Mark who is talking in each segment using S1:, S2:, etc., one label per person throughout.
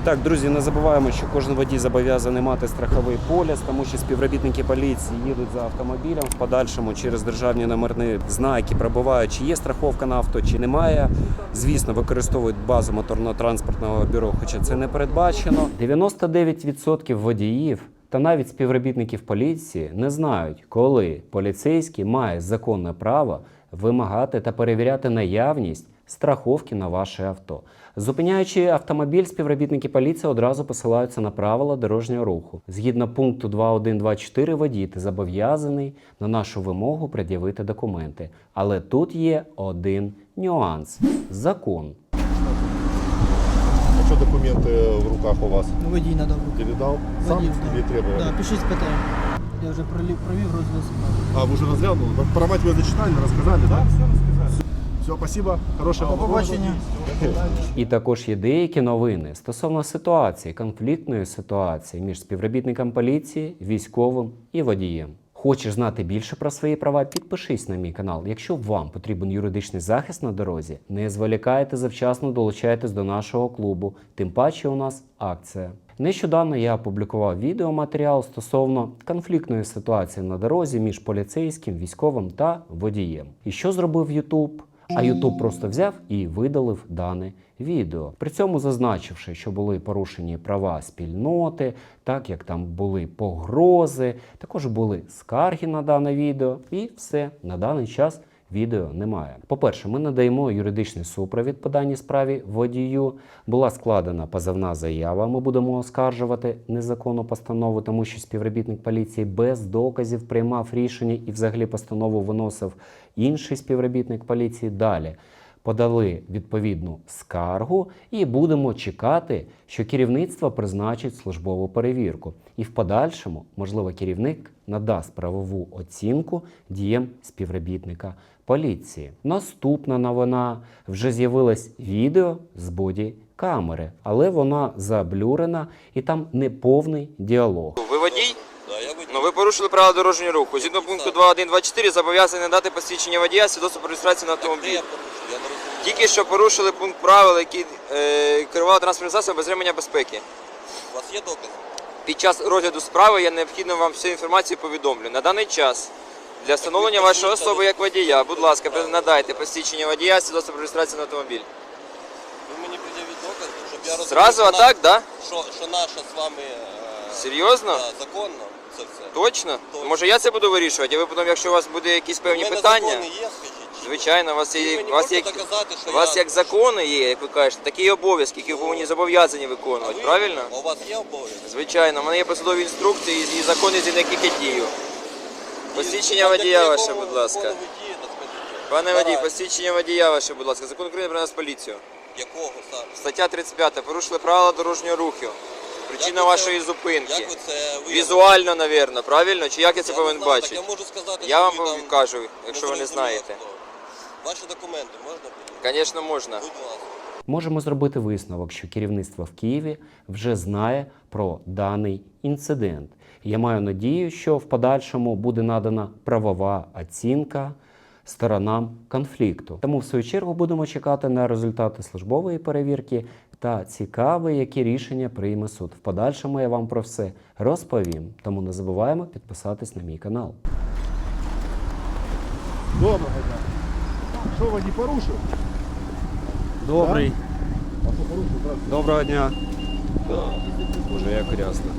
S1: І так, друзі, не забуваємо, що кожен водій зобов'язаний мати страховий поліс, тому що співробітники поліції їдуть за автомобілем в подальшому через державні номерні знаки, пробувають, чи є страховка на авто, чи немає. Звісно, використовують базу моторно-транспортного бюро, хоча це не передбачено. 99% водіїв. Та навіть співробітників поліції не знають, коли поліцейський має законне право вимагати та перевіряти наявність страховки на ваше авто. Зупиняючи автомобіль, співробітники поліції одразу посилаються на правила дорожнього руху. Згідно пункту 2.1.2.4 водій ти зобов'язаний на нашу вимогу пред'явити документи. Але тут є один нюанс закон.
S2: А что документы в руках у вас?
S3: Ну, водій надав руки.
S2: Передал сам
S3: Водій,
S2: или требовали?
S3: Да, пишіть питання. Я вже пролів, провів розгляд справи.
S2: А, вы уже разглянул? Про мать вы зачитали, рассказали, да? все рассказали. Все, спасибо. Хорошего
S3: До побачення.
S1: І також є деякі новини стосовно ситуації, конфліктної ситуації між співробітником поліції, військовим і водієм. Хочеш знати більше про свої права? Підпишись на мій канал. Якщо вам потрібен юридичний захист на дорозі, не зволікайте завчасно долучайтесь до нашого клубу. Тим паче у нас акція. Нещодавно я опублікував відеоматеріал стосовно конфліктної ситуації на дорозі між поліцейським, військовим та водієм. І що зробив Ютуб? А YouTube просто взяв і видалив дане відео. При цьому зазначивши, що були порушені права спільноти, так як там були погрози, також були скарги на дане відео, і все на даний час. Відео немає. По-перше, ми надаємо юридичний супровід по даній справі водію. Була складена позовна заява. Ми будемо оскаржувати незаконну постанову, тому що співробітник поліції без доказів приймав рішення і взагалі постанову виносив інший співробітник поліції. Далі подали відповідну скаргу і будемо чекати, що керівництво призначить службову перевірку. І в подальшому, можливо, керівник надасть правову оцінку діям співробітника поліції. Наступна новина вже з'явилось відео з боді камери, але вона заблюрена і там неповний діалог.
S4: Ви водій?
S5: Да, я водій.
S4: Ну ви порушили правила дорожнього руху. Згідно пункту 2.1.2.4 зобов'язані надати посвідчення водія свідоцтво про реєстрацію на автомобіль. Тільки що порушили пункт правил, який е, керував транспортним засобом без ремення безпеки.
S5: У вас є докази?
S4: Під час розгляду справи я необхідно вам всю інформацію повідомлю. На даний час для встановлення вашої особи як водія, будь ласка, надайте посвідчення водія свідоцтво про реєстрацію на автомобіль.
S5: Ви мені пред'явіть докази, щоб я розумів,
S4: Зразу
S5: що
S4: атак, да?
S5: Що, що наша з вами е,
S4: Серйозно?
S5: да, законно це все.
S4: Точно?
S5: Точно.
S4: Може я це буду вирішувати, а ви потім, якщо у вас буде якісь певні
S5: У мене
S4: питання.
S5: закони є?
S4: Звичайно, у вас є, у вас
S5: можете доказати, що
S4: у вас
S5: я-
S4: як закони є, як ви кажете, такі і обов'язки, які ви повинні зобов'язані виконувати,
S5: ви-
S4: правильно?
S5: А у вас є обов'язки?
S4: Звичайно, у мене є посадові інструкції і закони, з яких я дію. Посвідчення водія ваше, будь ласка. Пане водій, посвідчення водія ваше, будь ласка. Закон України про нас поліцію.
S5: Якого саме?
S4: Стаття 35. Порушили правила дорожнього руху. Причина
S5: Як
S4: вашої зупинки.
S5: Як ви це?
S4: Візуально, навірно, правильно? Чи як я це повинен бачити?
S5: Я
S4: вам кажу, якщо ви не знаєте.
S5: Ваші документи можна подивитися?
S4: Звісно, можна.
S5: Будь ласка.
S1: Можемо зробити висновок, що керівництво в Києві вже знає про даний інцидент. Я маю надію, що в подальшому буде надана правова оцінка сторонам конфлікту. Тому, в свою чергу, будемо чекати на результати службової перевірки та цікаве, які рішення прийме суд. В подальшому я вам про все розповім. Тому не забуваємо підписатись на мій канал.
S2: Доброго дня. Що водій порушив?
S1: Добрий,
S2: А що порушив?
S1: Доброго дня. Боже, як рясно.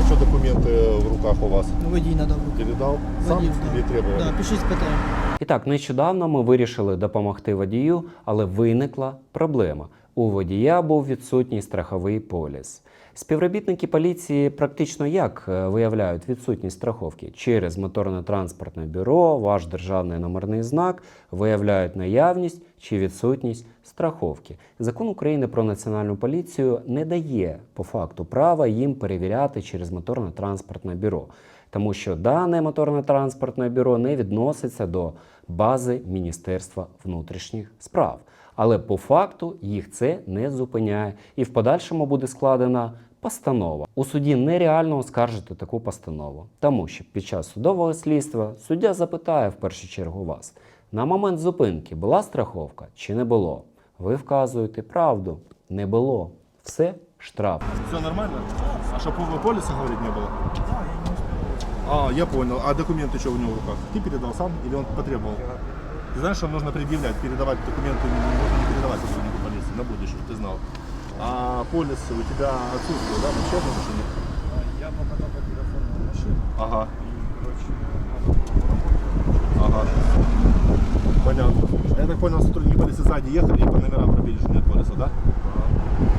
S2: А что документы в руках у вас?
S3: Ну, водій надав руки.
S2: Передал сам
S3: Водій,
S2: или требовали?
S3: Да, пишіть питання.
S1: І так, нещодавно ми вирішили допомогти водію, але виникла проблема. У водія був відсутній страховий поліс. Співробітники поліції практично як е, виявляють відсутність страховки? Через моторно-транспортне бюро, ваш державний номерний знак виявляють наявність чи відсутність страховки. Закон України про національну поліцію не дає по факту права їм перевіряти через моторно-транспортне бюро тому що дане моторне транспортне бюро не відноситься до бази Міністерства внутрішніх справ Але по факту їх це не зупиняє, і в подальшому буде складена постанова. У суді нереально оскаржити таку постанову, тому що під час судового слідства суддя запитає в першу чергу вас. На момент зупинки була страховка чи не було? Ви вказуєте правду. Не було. Все, штраф.
S2: Все нормально? А что, по полиса говорить не было? А, я понял. А документы что у него в руках? Ты передал сам или он потребовал? Ты знаешь, что нужно предъявлять, передавать документы, можно не передавать сотруднику полиции на будущее, чтобы ты знал. А полис у тебя отсутствует, да, вообще на машине?
S6: Я пока только переоформил машину.
S2: Ага,
S6: И, короче, надо
S2: ага. Понятно. А Я так понял, сотрудники полиции сзади ехали и по номерам пробили, что нет полиса, да?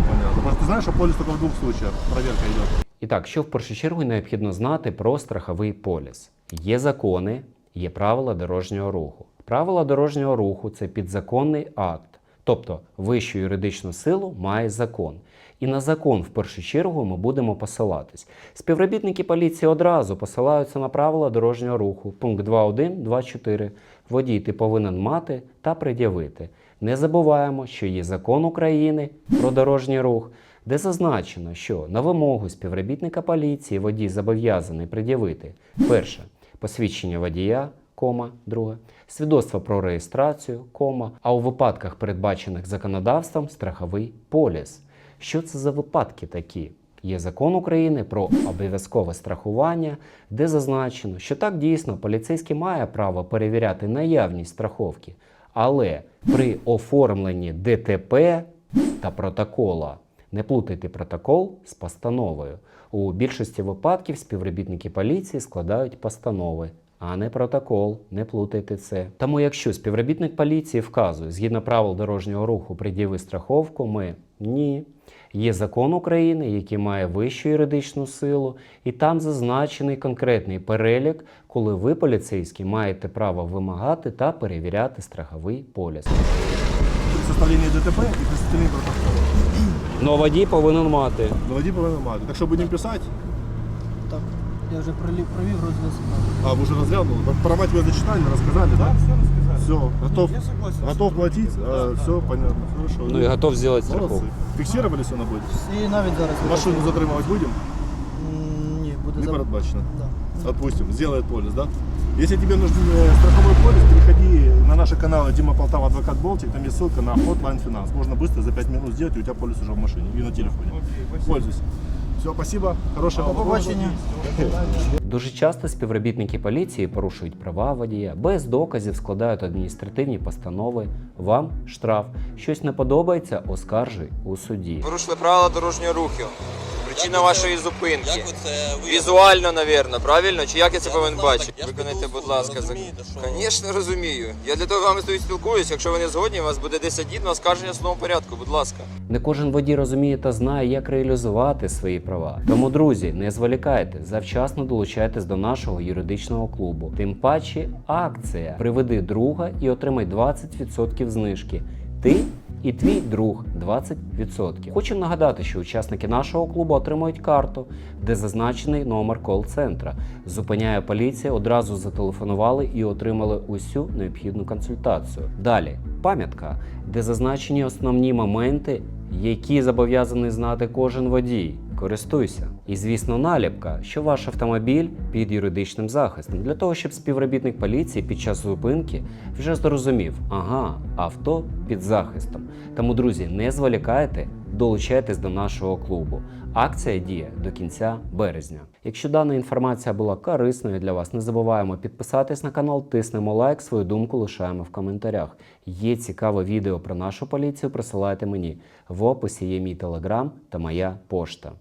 S2: Понятно. Потому что ты знаешь, что полис только в двух случаях проверка идет.
S1: І так, що в першу чергу необхідно знати про страховий поліс? Є закони, є правила дорожнього руху. Правила дорожнього руху це підзаконний акт, тобто вищу юридичну силу має закон. І на закон в першу чергу ми будемо посилатись. Співробітники поліції одразу посилаються на правила дорожнього руху. Пункт 2.1, 2.4. Водій ти повинен мати та пред'явити. Не забуваємо, що є закон України про дорожній рух, де зазначено, що на вимогу співробітника поліції водій зобов'язаний пред'явити перше посвідчення водія, кома, друге, свідоцтво про реєстрацію, кома, а у випадках, передбачених законодавством, страховий поліс. Що це за випадки такі? Є закон України про обов'язкове страхування, де зазначено, що так дійсно поліцейський має право перевіряти наявність страховки, але при оформленні ДТП та протокола не плутайте протокол з постановою. У більшості випадків співробітники поліції складають постанови, а не протокол. Не плутайте це. Тому, якщо співробітник поліції вказує згідно правил дорожнього руху пред'яви страховку, ми ні. Є закон України, який має вищу юридичну силу, і там зазначений конкретний перелік, коли ви, поліцейські, маєте право вимагати та перевіряти страховий поліс.
S2: При составлении ДТП и при составлении протокола.
S1: Но водій повинен мати.
S2: Доводи повинен мати. Так що будемо писати?
S3: Так, я вже пролі- провів розгляд справи.
S2: А, вы уже разглянули? Про мать вы зачитали, рассказали, да?
S6: Да, все рассказали.
S2: Все, готов,
S6: Я согласен.
S2: готов платить? все, понятно, хорошо.
S1: Ну і готов зробити
S2: Молодцы.
S1: страховку.
S2: Фіксировали все на боді?
S3: І навіть зараз.
S2: Машину затримувати будемо?
S3: М, Ні, буде
S2: Не
S3: за-
S2: передбачено.
S3: Да.
S2: Отпустим, сделает полис, да? Если тебе нужен э, страховой полис, переходи на наши каналы Дима Полтава, Адвокат Болтик, там есть ссылка на Hotline Finance. Можно быстро за 5 минут сделать, и у тебя полис уже в машине и на телефоне.
S6: Окей, спасибо.
S2: Пользуйся. Все, спасибо. Хорошего
S3: До побачення.
S1: Дуже часто співробітники поліції порушують права водія, без доказів складають адміністративні постанови. Вам штраф. Щось не подобається, оскаржуй у суді.
S4: Порушили правила дорожнього руху. Причина вашої зупинки. Візуально, навірно, правильно? Чи як я це повинен бачити? Виконайте, будь ласка, Звісно, розумію. Я для того з вами стою спілкуюсь. Якщо ви не згодні, у вас буде 10 днів на оскарження в порядку, будь ласка.
S1: Не кожен водій розуміє та знає, як реалізувати свої права. Тому, друзі, не зволікайте, завчасно долучайтесь до нашого юридичного клубу. Тим паче акція. Приведи друга і отримай 20% знижки. Ти і твій друг 20%. Хочу нагадати, що учасники нашого клубу отримують карту, де зазначений номер кол-центра. Зупиняє поліція, одразу зателефонували і отримали усю необхідну консультацію. Далі пам'ятка, де зазначені основні моменти, які зобов'язаний знати кожен водій. Користуйся. І, звісно, наліпка, що ваш автомобіль під юридичним захистом, для того, щоб співробітник поліції під час зупинки вже зрозумів, ага, авто під захистом. Тому, друзі, не зволікайте, долучайтесь до нашого клубу. Акція діє до кінця березня. Якщо дана інформація була корисною для вас, не забуваємо підписатись на канал, тиснемо лайк, свою думку лишаємо в коментарях. Є цікаве відео про нашу поліцію, присилайте мені. В описі є мій телеграм та моя пошта.